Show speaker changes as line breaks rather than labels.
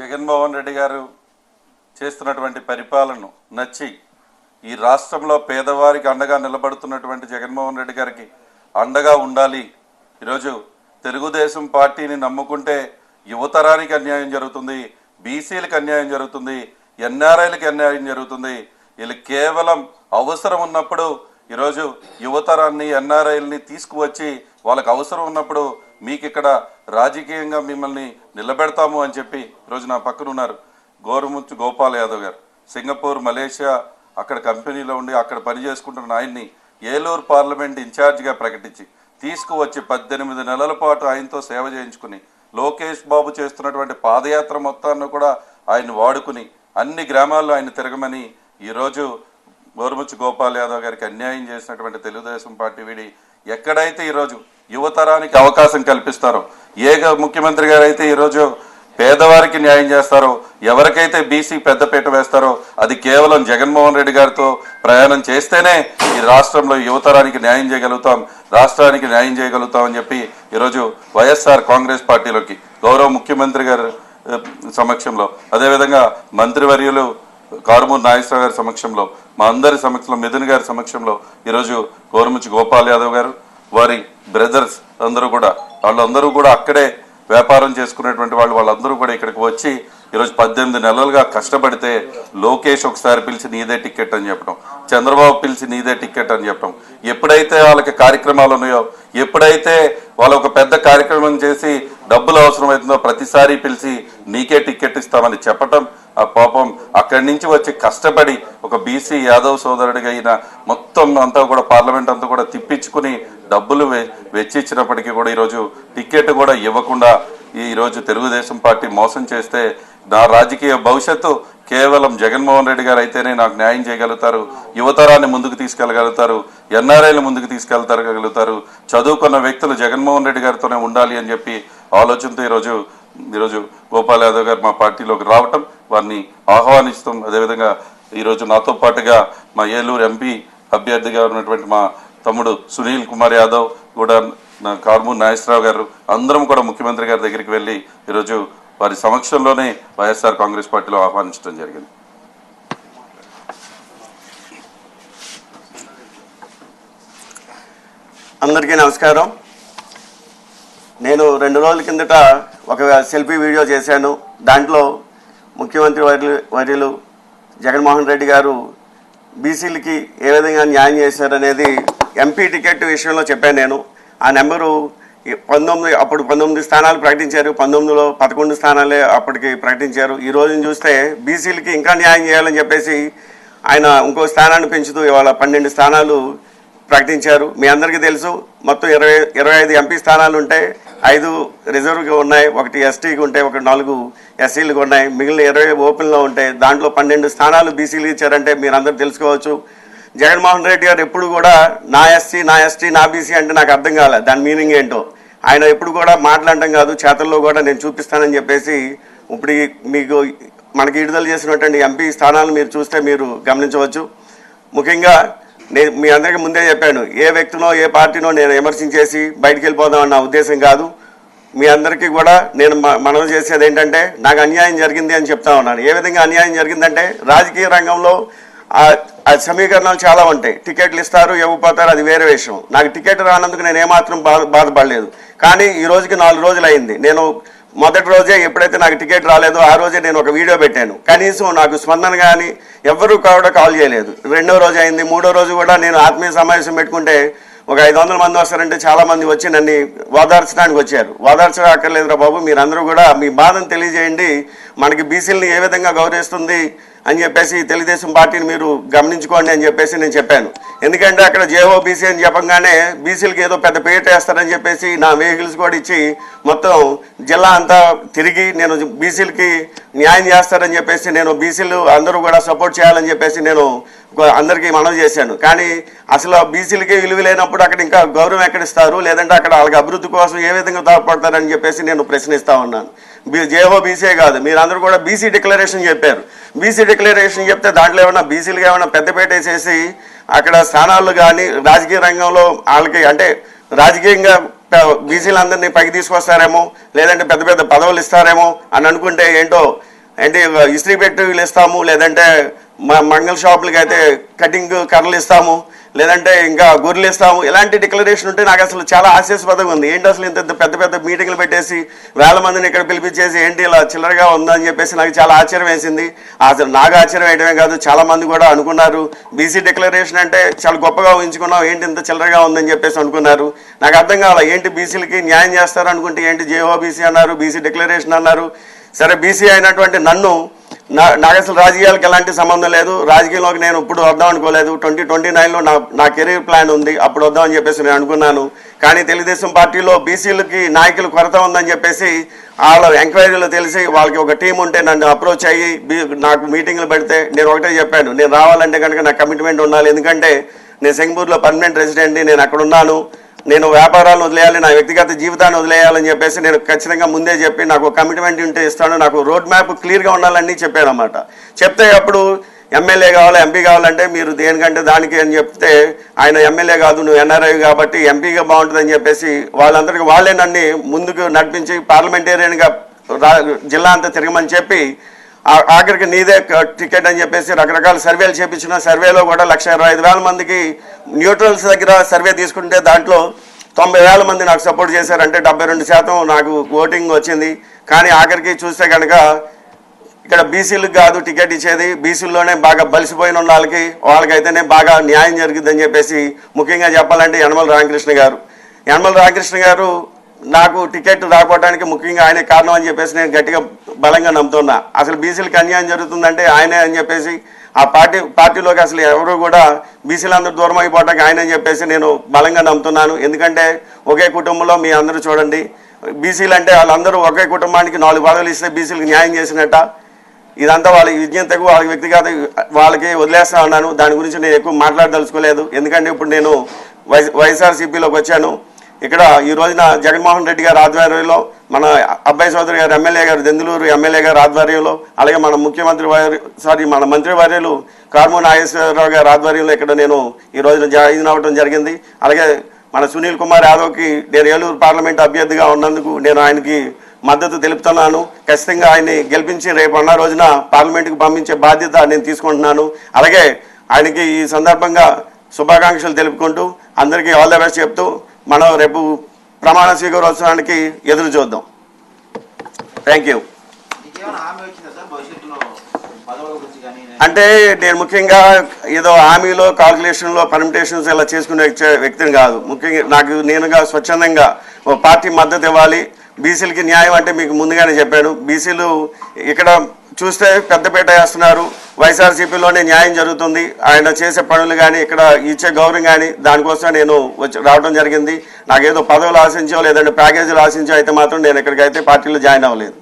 జగన్మోహన్ రెడ్డి గారు చేస్తున్నటువంటి పరిపాలన నచ్చి ఈ రాష్ట్రంలో పేదవారికి అండగా నిలబడుతున్నటువంటి జగన్మోహన్ రెడ్డి గారికి అండగా ఉండాలి. ఈరోజు తెలుగుదేశం పార్టీని నమ్ముకుంటే యువతరానికి అన్యాయం జరుగుతుంది బీసీలకు అన్యాయం జరుగుతుంది ఎన్ఆర్ఐలకు అన్యాయం జరుగుతుంది. వీళ్ళు కేవలం అవసరం ఉన్నప్పుడు ఈరోజు యువతరాన్ని ఎన్ఆర్ఐల్ని తీసుకువచ్చి వాళ్ళకు అవసరం ఉన్నప్పుడు మీకు ఇక్కడ రాజకీయంగా మిమ్మల్ని నిలబెడతాము అని చెప్పి ఈరోజు నా పక్కన ఉన్నారు గోరుముచ్చు గోపాల్ యాదవ్ గారు. సింగపూర్ మలేషియా అక్కడ కంపెనీలో ఉండి అక్కడ పని చేసుకుంటున్న ఆయన్ని ఏలూరు పార్లమెంట్ ఇన్ఛార్జిగా ప్రకటించి తీసుకువచ్చి పద్దెనిమిది నెలల పాటు ఆయనతో సేవ చేయించుకుని లోకేష్ బాబు చేస్తున్నటువంటి పాదయాత్ర మొత్తాన్ని కూడా ఆయన వాడుకుని అన్ని గ్రామాల్లో ఆయన తిరగమని ఈరోజు గోరుముచ్చు గోపాల్ యాదవ్ గారికి అన్యాయం చేసినటువంటి తెలుగుదేశం పార్టీ వీడి ఎక్కడైతే ఈరోజు యువతరానికి అవకాశం కల్పిస్తారో. ఏ ముఖ్యమంత్రి గారు అయితే ఈరోజు పేదవారికి న్యాయం చేస్తారో ఎవరికైతే బీసీ పెద్దపీట వేస్తారో అది కేవలం జగన్మోహన్ రెడ్డి గారితో ప్రయాణం చేస్తేనే ఈ రాష్ట్రంలో యువతరానికి న్యాయం చేయగలుగుతాం రాష్ట్రానికి న్యాయం చేయగలుగుతాం అని చెప్పి ఈరోజు వైఎస్ఆర్ కాంగ్రెస్ పార్టీలోకి గౌరవ ముఖ్యమంత్రి గారు సమక్షంలో అదేవిధంగా మంత్రివర్యులు కారుమూరు నాగేశ్వరరావు గారి సమక్షంలో మా అందరి సమక్షంలో మిథున్ గారి సమక్షంలో ఈరోజు గోరుముచ్చి గోపాల్ యాదవ్ గారు వారి బ్రదర్స్ అందరూ కూడా వాళ్ళందరూ కూడా అక్కడే వ్యాపారం చేసుకునేటువంటి వాళ్ళు వాళ్ళందరూ కూడా ఇక్కడికి వచ్చి ఈరోజు పద్దెనిమిది నెలలుగా కష్టపడితే లోకేష్ ఒకసారి పిలిచి నీదే టికెట్ అని చెప్పడం చంద్రబాబు పిలిచి నీదే టికెట్ అని చెప్పడం ఎప్పుడైతే వాళ్ళకి కార్యక్రమాలు ఉన్నాయో ఎప్పుడైతే వాళ్ళు ఒక పెద్ద కార్యక్రమం చేసి డబ్బులు అవసరమవుతుందో ప్రతిసారి పిలిచి నీకే టికెట్ ఇస్తామని చెప్పటం ఆ పాపం అక్కడి నుంచి వచ్చి కష్టపడి ఒక బీసీ యాదవ్ సోదరుడిగా అయిన మొత్తం అంతా కూడా పార్లమెంట్ అంతా కూడా తిప్పించుకుని డబ్బులు వెచ్చిచ్చినప్పటికీ కూడా ఈరోజు టికెట్ కూడా ఇవ్వకుండా ఈరోజు తెలుగుదేశం పార్టీ మోసం చేస్తే నా రాజకీయ భవిష్యత్తు కేవలం జగన్మోహన్ రెడ్డి గారు అయితేనే నాకు న్యాయం చేయగలుగుతారు యువతరాన్ని ముందుకు తీసుకెళ్ళగలుగుతారు ఎన్ఆర్ఐలు ముందుకు తీసుకెళ్తారగలుగుతారు చదువుకున్న వ్యక్తులు జగన్మోహన్ రెడ్డి గారితోనే ఉండాలి అని చెప్పి ఆలోచనతో ఈరోజు ఈరోజు గోపాల్ యాదవ్ గారు మా పార్టీలోకి రావటం వారిని ఆహ్వానిస్తాం. అదేవిధంగా ఈరోజు నాతో పాటుగా మా ఏలూరు ఎంపీ అభ్యర్థిగా ఉన్నటువంటి మా తమ్ముడు సునీల్ కుమార్ యాదవ్ కూడా నా కార్మూర్ నాగేశ్వరరావు గారు అందరం కూడా ముఖ్యమంత్రి గారి దగ్గరికి వెళ్ళి ఈరోజు వారి సమక్షంలోనే వైఎస్ఆర్ కాంగ్రెస్ పార్టీలో ఆహ్వానించడం జరిగింది.
అందరికీ నమస్కారం. నేను రెండు రోజుల కిందట ఒక సెల్ఫీ వీడియో చేశాను దాంట్లో ముఖ్యమంత్రి వర్యులు వర్యులు జగన్మోహన్ రెడ్డి గారు బీసీలకి ఏ విధంగా న్యాయం చేశారనేది ఎంపీ టికెట్ విషయంలో చెప్పాను నేను. ఆ నెంబరు ఈ పంతొమ్మిది అప్పుడు పంతొమ్మిది స్థానాలు ప్రకటించారు పంతొమ్మిదిలో పదకొండు స్థానాలే అప్పటికి ప్రకటించారు. ఈ రోజును చూస్తే బీసీలకి ఇంకా న్యాయం చేయాలని చెప్పేసి ఆయన ఇంకో స్థానాన్ని పెంచుతూ ఇవాళ పన్నెండు స్థానాలు ప్రకటించారు. మీ అందరికీ తెలుసు మొత్తం ఇరవై ఇరవై ఐదు ఎంపీ స్థానాలు ఉంటాయి ఐదు రిజర్వ్గా ఉన్నాయి ఒకటి ఎస్టీకి ఉంటాయి ఒకటి నాలుగు ఎస్సీలకు ఉన్నాయి. మిగిలిన ఇరవై ఓపెన్లో ఉంటాయి దాంట్లో పన్నెండు స్థానాలు బీసీలు ఇచ్చారంటే మీరు అందరూ తెలుసుకోవచ్చు. జగన్మోహన్ రెడ్డి గారు ఎప్పుడు కూడా నా ఎస్సీ నా ఎస్టీ నా బీసీ అంటే నాకు అర్థం కాలే. దాని మీనింగ్ ఏంటో. ఆయన ఎప్పుడు కూడా మాట్లాడటం కాదు చేతల్లో కూడా నేను చూపిస్తానని చెప్పేసి ఇప్పుడు మీకు మనకి విడుదల చేసినటువంటి ఎంపీ స్థానాలు మీరు చూస్తే మీరు గమనించవచ్చు. ముఖ్యంగా నేను మీ అందరికీ ముందే చెప్పాను ఏ వ్యక్తినో ఏ పార్టీనో నేను విమర్శించేసి బయటికి వెళ్ళిపోదామన్న ఉద్దేశం కాదు. మీ అందరికీ కూడా నేను మ- చేసేది ఏంటంటే నాకు అన్యాయం జరిగింది అని చెప్తా ఉన్నాను. ఏ విధంగా అన్యాయం జరిగిందంటే రాజకీయ రంగంలో ఆ- ఆ సమీకరణాలు చాలా ఉంటాయి. టికెట్లు ఇస్తారు ఇవ్వకపోతారు అది వేరే విషయం. నాకు టికెట్ రానందుకు నేను ఏమాత్రం బాధ బాధపడలేదు. కానీ ఈ రోజుకి నాలుగు రోజులు అయింది. నేను మొదటి రోజే ఎప్పుడైతే నాకు టికెట్ రాలేదో ఆ రోజే నేను ఒక వీడియో పెట్టాను. కనీసం నాకు స్పందన కానీ ఎవ్వరూ కూడా కాల్ చేయలేదు. రెండో రోజు అయింది మూడో రోజు కూడా నేను ఆత్మీయ సమావేశం పెట్టుకుంటే ఒక ఐదు వందల మంది వస్తారంటే చాలా మంది వచ్చి నన్ను ఓదార్చడానికి వచ్చారు. ఓదార్చడం అక్కర్లేదురా బాబు మీరందరూ కూడా మీ బాధను తెలియజేయండి. మనకి బీసీలని ఏ విధంగా గౌరవిస్తుంది అని చెప్పేసి తెలుగుదేశం పార్టీని మీరు గమనించుకోండి అని చెప్పేసి నేను చెప్పాను. ఎందుకంటే అక్కడ జేఓ బీసీ అని చెప్పంగానే బీసీలకి ఏదో పెద్ద పేట వేస్తారని చెప్పేసి నా వెహికల్స్ కూడా ఇచ్చి మొత్తం జిల్లా అంతా తిరిగి నేను బీసీలకి న్యాయం చేస్తారని చెప్పేసి నేను బీసీలు అందరూ కూడా సపోర్ట్ చేయాలని చెప్పేసి నేను అందరికీ మనవి చేశాను. కానీ అసలు బీసీలకి విలువ లేనప్పుడు అక్కడ ఇంకా గౌరవం ఎక్కడ ఇస్తారు లేదంటే అక్కడ వాళ్ళకి అభివృద్ధి కోసం ఏ విధంగా తోడ్పడతారని చెప్పేసి నేను ప్రశ్నిస్తా ఉన్నాను. జేఓ బీసీ కాదు మీరందరూ కూడా బీసీ డిక్లరేషన్ చెప్పారు. బీసీ డిక్లరేషన్ చెప్తే దాంట్లో ఏమైనా బీసీలుగా ఏమైనా పెద్దపేట వేసేసి అక్కడ స్థానాలు కానీ రాజకీయ రంగంలో వాళ్ళకి అంటే రాజకీయంగా బీసీలందరినీ పైకి తీసుకొస్తారేమో లేదంటే పెద్ద పెద్ద పదవులు ఇస్తారేమో అని అనుకుంటే ఏంటో అంటే ఇస్త్రీ పెట్టెలు ఇస్తాము లేదంటే మ- మంగళ షాపులకి అయితే కటింగ్ కర్రలు ఇస్తాము లేదంటే ఇంకా గొర్రెలు ఇస్తాము. ఇలాంటి డిక్లరేషన్ ఉంటే నాకు అసలు చాలా ఆశాస్పదంగా ఉంది. ఏంటి అసలు ఇంత పెద్ద పెద్ద మీటింగ్లు పెట్టేసి వేల మందిని ఇక్కడ పిలిపించేసి ఏంటి ఇలా చిల్లరగా ఉందని చెప్పేసి నాకు చాలా ఆశ్చర్యం వేసింది. అసలు నాకు ఆశ్చర్యం వేయడమే కాదు చాలా మంది కూడా అనుకున్నారు. బీసీ డిక్లరేషన్ అంటే చాలా గొప్పగా ఊహించుకున్నాం ఏంటి ఇంత చిల్లరగా ఉందని చెప్పేసి అనుకున్నారు. నాకు అర్థం కావాలి ఏంటి బీసీలకి న్యాయం చేస్తారు అనుకుంటే ఏంటి జేఓబీసీ అన్నారు బీసీ డిక్లరేషన్ అన్నారు. సరే బీసీ అయినటువంటి నన్ను నా నాకు అసలు రాజకీయాలకు ఎలాంటి సంబంధం లేదు. రాజకీయంలోకి నేను ఇప్పుడు వద్దాం అనుకోలేదు. ట్వంటీ ట్వంటీ నైన్లో నా నా కెరీర్ ప్లాన్ ఉంది. అప్పుడు వద్దామని చెప్పేసి నేను అనుకున్నాను. కానీ తెలుగుదేశం పార్టీలో బీసీలకి నాయకులు కొరత ఉందని చెప్పేసి వాళ్ళ ఎంక్వైరీలో తెలిసి వాళ్ళకి ఒక టీం ఉంటే నన్ను అప్రోచ్ అయ్యి నాకు మీటింగ్లు పెడితే నేను ఒకటే చెప్పాను. నేను రావాలంటే కనుక నా కమిట్మెంట్ ఉండాలి. ఎందుకంటే నేను సింగపూర్లో పర్మనెంట్ రెసిడెంట్ని నేను అక్కడ ఉన్నాను నేను వ్యాపారాలు వదిలేయాలి నా వ్యక్తిగత జీవితాన్ని వదిలేయాలని చెప్పేసి నేను ఖచ్చితంగా ముందే చెప్పి నాకు కమిట్మెంట్ ఉంటే ఇస్తాను నాకు రోడ్ మ్యాప్ క్లియర్గా ఉండాలని చెప్పాను అనమాట చెప్తే అప్పుడు ఎమ్మెల్యే కావాలి ఎంపీ కావాలంటే మీరు దేనికంటే దానికి అని చెప్తే ఆయన ఎమ్మెల్యే కాదు నువ్వు ఎన్ఆర్ఐ కాబట్టి ఎంపీగా బాగుంటుందని చెప్పేసి వాళ్ళందరికీ వాళ్ళే నన్ను ముందుకు నడిపించి పార్లమెంటేరియన్గా జిల్లా అంతా తిరగమని చెప్పి ఆఖరికి నీదే టికెట్ అని చెప్పేసి రకరకాల సర్వేలు చేపించిన సర్వేలో కూడా లక్ష ఇరవై ఐదు వేల మందికి న్యూట్రల్స్ దగ్గర సర్వే తీసుకుంటే దాంట్లో తొంభై వేల మంది నాకు సపోర్ట్ చేశారంటే డెబ్బై రెండు శాతం నాకు ఓటింగ్ వచ్చింది. కానీ ఆఖరికి చూస్తే కనుక ఇక్కడ బీసీలకు కాదు టికెట్ ఇచ్చేది. బీసీల్లోనే బాగా బలిసిపోయిన వాళ్ళకి వాళ్ళకైతేనే బాగా న్యాయం జరిగిందని చెప్పేసి ముఖ్యంగా చెప్పాలంటే యనమల రామకృష్ణ గారు. యనమల రామకృష్ణ గారు నాకు టికెట్ రాకపోవడానికి ముఖ్యంగా ఆయనే కారణం అని చెప్పేసి నేను గట్టిగా బలంగా నమ్ముతున్నా. అసలు బీసీలకు అన్యాయం జరుగుతుందంటే ఆయనే అని చెప్పేసి ఆ పార్టీ పార్టీలోకి అసలు ఎవరు కూడా బీసీలందరూ దూరం అయిపోవడానికి ఆయన అని చెప్పేసి నేను బలంగా నమ్ముతున్నాను. ఎందుకంటే ఒకే కుటుంబంలో మీ అందరూ చూడండి బీసీలు అంటే వాళ్ళందరూ ఒకే కుటుంబానికి నాలుగు పదవులు ఇస్తే బీసీలకు న్యాయం చేసినట్ట. ఇదంతా వాళ్ళ విజ్ఞతకు వాళ్ళ వ్యక్తిగత వాళ్ళకి వదిలేస్తా ఉన్నాను. దాని గురించి నేను ఎక్కువ మాట్లాడదలుచుకోలేదు. ఎందుకంటే ఇప్పుడు నేను వై వైఎస్ఆర్సీపీలోకి వచ్చాను. ఇక్కడ ఈ రోజున జగన్మోహన్ రెడ్డి గారి ఆధ్వర్యంలో మన అబ్బాయి చౌదరి గారు ఎమ్మెల్యే గారు దెందులూరు ఎమ్మెల్యే గారి ఆధ్వర్యంలో అలాగే మన ముఖ్యమంత్రి వారి సారీ మన మంత్రి వర్యులు కార్మూర్ నాగేశ్వరరావు గారి ఆధ్వర్యంలో ఇక్కడ నేను ఈ రోజున జాయిన్ అవ్వడం జరిగింది. అలాగే మన సునీల్ కుమార్ యాదవ్కి నేను ఏలూరు పార్లమెంట్ అభ్యర్థిగా ఉన్నందుకు నేను ఆయనకి మద్దతు తెలుపుతున్నాను. ఖచ్చితంగా ఆయన్ని గెలిపించి రేపు అన్న రోజున పార్లమెంట్కి పంపించే బాధ్యత నేను తీసుకుంటున్నాను. అలాగే ఆయనకి ఈ సందర్భంగా శుభాకాంక్షలు తెలుపుకుంటూ అందరికీ ఆల్ ద బెస్ట్ చెప్తూ మనం రేపు ప్రమాణ స్వీకారోత్సవానికి ఎదురు చూద్దాం. థ్యాంక్ యూ అంటే నేను ముఖ్యంగా ఏదో హామీలో కాల్కులేషన్లో పర్మిటేషన్స్ ఇలా చేసుకునే వ్యక్తి- వ్యక్తిని కాదు. ముఖ్యంగా నాకు నేనుగా స్వచ్ఛందంగా ఓ పార్టీ మద్దతు ఇవ్వాలి. బీసీలకి న్యాయం అంటే మీకు ముందుగానే చెప్పాను బీసీలు ఇక్కడ చూస్తే పెద్దపేట వేస్తున్నారు. వైఎస్ఆర్సీపీలోనే న్యాయం జరుగుతుంది. ఆయన చేసే పనులు కానీ ఇక్కడ ఇచ్చే గౌరవం కానీ దానికోసం నేను వచ్చి రావడం జరిగింది. నాకేదో పదవులు ఆశించో లేదంటే ప్యాకేజీలు ఆశించో అయితే మాత్రం నేను ఇక్కడికైతే పార్టీలో జాయిన్ అవ్వలేదు.